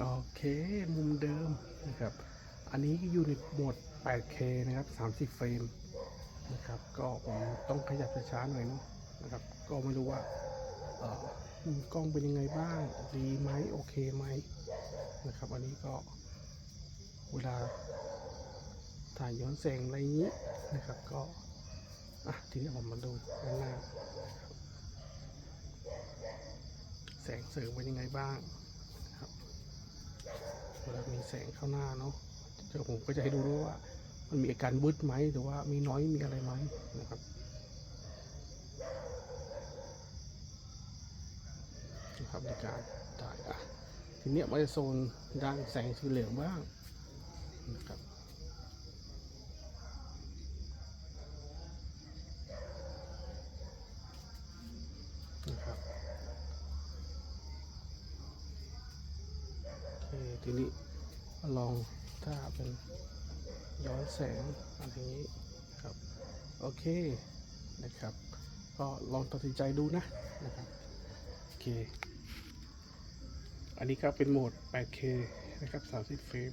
โอเคมุมเดิมนะครับ อันนี้อยู่ในโหมด 8K นะครับ 30 เฟรมนะครับ ก็ผมต้องขยับช้าๆหน่อยเนาะนะครับ ก็ไม่รู้ว่าเออกล้องเป็นยังไงบ้าง ดีไหมโอเคไหมนะครับ อันนี้ก็เวลาถ่ายย้อนแสงอะไรนี้นะครับ ก็อะทีนี้ผมมาดูด้านหน้าแสงเสริมเป็นยังไงบ้าง เวลามีแสงเข้าหน้าเนาะผมก็จะให้ดูด้วยว่า มันมีอาการบึ้ดไหมหรือว่ามีน้อยมีอะไรไหมนะครับนะครับในการถ่ายอะทีนี้มาจะโซนด้านแสงสีเหลืองบ้างนะครับโอเค ทีนี้ลองถ้าเป็นย้อนแสงอะไรอย่างนี้ครับโอเคนะครับ ก็ลองตัดสินใจดูนะนะครับโอเค อันนี้ก็เป็นโหมด 8K นะครับ 30 เฟรม